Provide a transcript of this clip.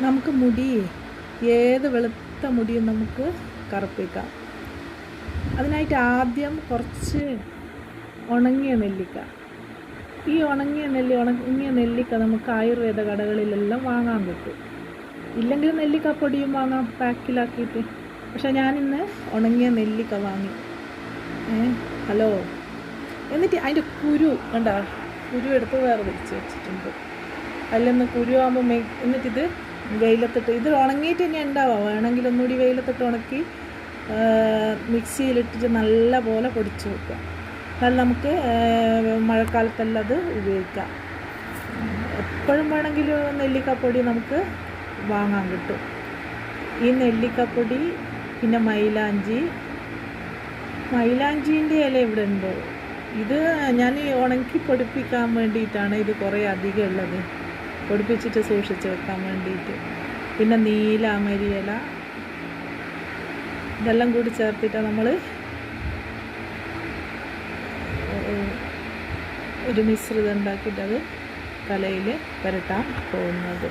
നമുക്ക് മുടി ഏത് വെളുത്ത മുടിയും നമുക്ക് കറുപ്പിക്കാം. അതിനായിട്ട് ആദ്യം കുറച്ച് ഉണങ്ങിയ നെല്ലിക്ക. ഈ ഉണങ്ങിയ നെല്ലി ഉണങ്ങിയ നെല്ലിക്ക നമുക്ക് ആയുർവേദ കടകളിലെല്ലാം വാങ്ങാൻ കിട്ടും. ഇല്ലെങ്കിൽ നെല്ലിക്കപ്പൊടിയും വാങ്ങാം പാക്കിലാക്കിയിട്ട്. പക്ഷേ ഞാനിന്ന് ഉണങ്ങിയ നെല്ലിക്ക വാങ്ങി. ഏ ഹലോ. എന്നിട്ട് അതിന്റെ കുരു കണ്ട? കുരു എടുത്ത് വേറെ തിരിച്ച് വെച്ചിട്ടുണ്ട്. അതിലൊന്ന് കുരു ആകുമ്പോൾ എന്നിട്ടിത് വെയിലത്തിട്ട്. ഇത് ഉണങ്ങിയിട്ട് തന്നെ ഉണ്ടാവാം വേണമെങ്കിൽ ഒന്നുകൂടി വെയിലത്തിട്ട് ഉണക്കി മിക്സിയിലിട്ടിട്ട് നല്ല പോലെ പൊടിച്ച് വെക്കുക. എന്നാൽ നമുക്ക് മഴക്കാലത്തെല്ലാം അത് ഉപയോഗിക്കാം. എപ്പോഴും വേണമെങ്കിൽ നെല്ലിക്കപ്പൊടി നമുക്ക് വാങ്ങാൻ കിട്ടും. ഈ നെല്ലിക്കപ്പൊടി പിന്നെ മൈലാഞ്ചി. മൈലാഞ്ചീന്റെ ഇല ഇവിടെ ഉണ്ട്. ഇത് ഞാൻ ഉണക്കി പൊടിപ്പിക്കാൻ വേണ്ടിയിട്ടാണ് ഇത് കുറേ അധികം ഉള്ളത്. പൊടിപ്പിച്ചിട്ട് സൂക്ഷിച്ച് വെക്കാൻ വേണ്ടിയിട്ട്. പിന്നെ നീല ഇല ഇതെല്ലാം കൂടി ചേർത്തിട്ട് നമ്മൾ ഒരു മിശ്രിതം ഉണ്ടാക്കിയിട്ട് അത് തലയിൽ പുരട്ടാൻ പോകുന്നത്.